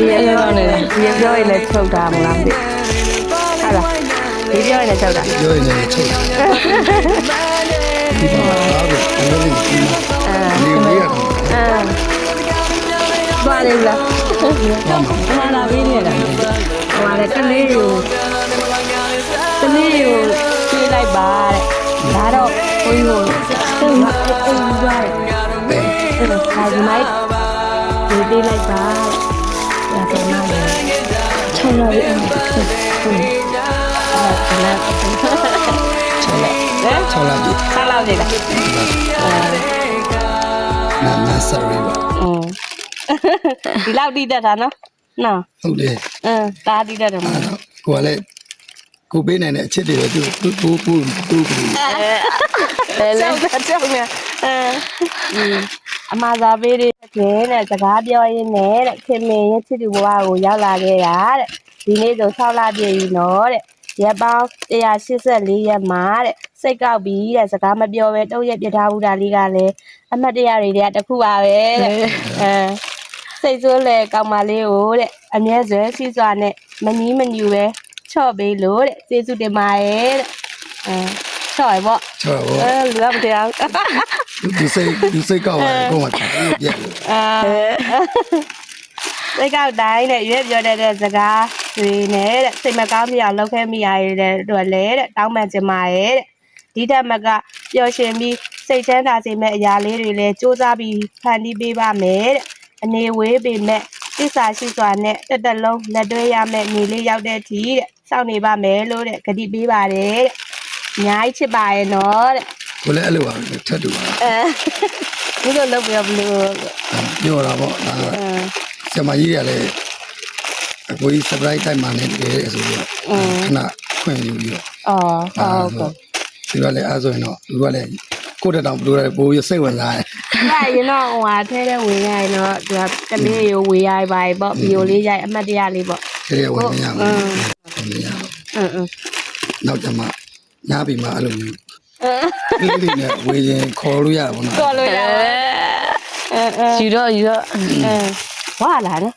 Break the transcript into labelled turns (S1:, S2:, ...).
S1: ဒီရပြောနေတယ်ဒီရပြောရင်လည်းချုပ်တာမလားမသိဟုတ်လားဒီပြောရင်လည်းချုပ်တာ
S2: ပြောရင်လည်းချုပ်ဒီမှာသားကိုအလုပ်လုပ်ပြီးနေနေရတယ်
S1: အာပါလေလား
S2: ဘာမှ
S1: မလာပြီးနေတာဟိုလေတလေးကိုတလေးကိုပြေးလိုက်ပါတဲ့ဒါတော့ဘုန်းကြီးကိုသူ့မှာအိမ်သွားတယ်အဲ့ဒါခါဒီမိုက်ဒီပြေးလိုက်ပါ တဲ့ဒါကမှလည်းချုံလာပြီအဲ့ဒါဟုတ်ဟုတ်အဲ့ဒါကလည်း
S2: 6လ
S1: ဟမ်
S2: 6လပြီ
S1: ဆောက်လောက်နေတာအဲ
S2: နာနာဆရီပါ
S1: อืมဒီလောက်တိတက်တာနော်နော်
S2: ဟုတ်တယ်
S1: အင်းတားတိတက်တယ်မ
S2: အဲ့
S1: ဟုတ်
S2: တော့ကိုကလည်းကိုပေးနိုင်တဲ့အချက်တွေတော့သူသူသူသူသူသူ
S1: လဲလဲကြောက်နေအဲအမသာပေးတဲ့ ခဲတဲ့စကားပြောရင်းနဲ့တဲ့ခင်မင်းရဲ့ချစ်သူဘဝကိုရောက်လာခဲ့တာတဲ့ဒီနေ့ဆိုဆောက်လာပြည့်ပြီနော်တဲ့ရက်ပေါင်း184ရက်မှာတဲ့စိတ်ကောက်ပြီးတဲ့စကားမပြောပဲတုံးရက်ပြထားဘူးတာလေးကလည်းအမှတ်တရတွေတည်းတစ်ခုပါပဲတဲ့အဲစိတ်ဆိုးလေကောင်းမလေးကိုတဲ့အမြဲစွဲစီးစွာနဲ့မနီးမညူပဲချော့ပေးလို့တဲ့ကျေးဇူးတင်ပါတယ်တဲ့အဲချော့ရပေါ့
S2: ချောဘော
S1: အဲလူကမတရားဘူး
S2: သူစိတ်သူစိတ်ကောက်ရတယ်ကိုကပြက်လို့
S1: အာစိတ်ကောက်တိုင်းနဲ့ရွေးပြောတဲ့တဲ့စကားတွေနဲ့တဲ့စိတ်မကောင်းမြအောင်လုပ်ခဲ့မိရတဲ့အတွက်လေတဲ့တောင်းပန်ချင်ပါရဲ့တဲ့ဒီထက်မကပျော်ရွှင်ပြီးစိတ်ချမ်းသာစေမယ့်အရာလေးတွေလည်းစူးစမ်းပြီးဖန်တီးပေးပါမယ်တဲ့အနေဝေးပေမဲ့သစ္စာရှိစွာနဲ့တက်တက်လုံးလက်တွဲရမယ့်နေလေးရောက်တဲ့အထိတဲ့စောင့်နေပါမယ်လို့တဲ့ဂတိပေးပါတယ်တဲ့အများကြီးချစ်ပါရဲ့နော်တဲ့
S2: ကိုလည်းအဲ့လိုပါထက်တူပါ
S1: အဲ ဘယ်လိုလုပ်ပြဘလို့
S2: ပြောတာပေါ့ဒါ
S1: အဲ
S2: ဆရာမကြီးတွေကလည်းအကိုကြီး surprise တိုက်မှာနေတယ်ဆိုတော့ခဏခွင့်ယူပြီးတော့
S1: အော်ဟုတ်ကဲ့
S2: ဒီကလည်းအဲ့ဆိုရင်တော့သူကလည်းကိုယ့်တက်တောင်ဘလို့လဲပိုးရစိတ်ဝင်စားတယ်
S1: ဒါရင်တော့ဟိုဟာထဲထဲဝင်ရရင်တော့သူကကလေးရိုးဝေရပါပေါ့ဗီယိုလေးရိုက်အမှတ်တရလေးပေါ့
S2: ခဲရဝင်နေရမှာဝင်နေရ
S1: အင်းအင်း
S2: နောက်ကျမှညားပြီးမှအဲ့လိုမျိုး
S1: အဲ
S2: လေးလေးနဲ့ဝေရင်ခေါ်လို့ရတာပေါ့နော်
S1: တော်လို့ရအဲအဲ
S3: ယူတော့ယူတော့
S1: အဲဝါလာနော်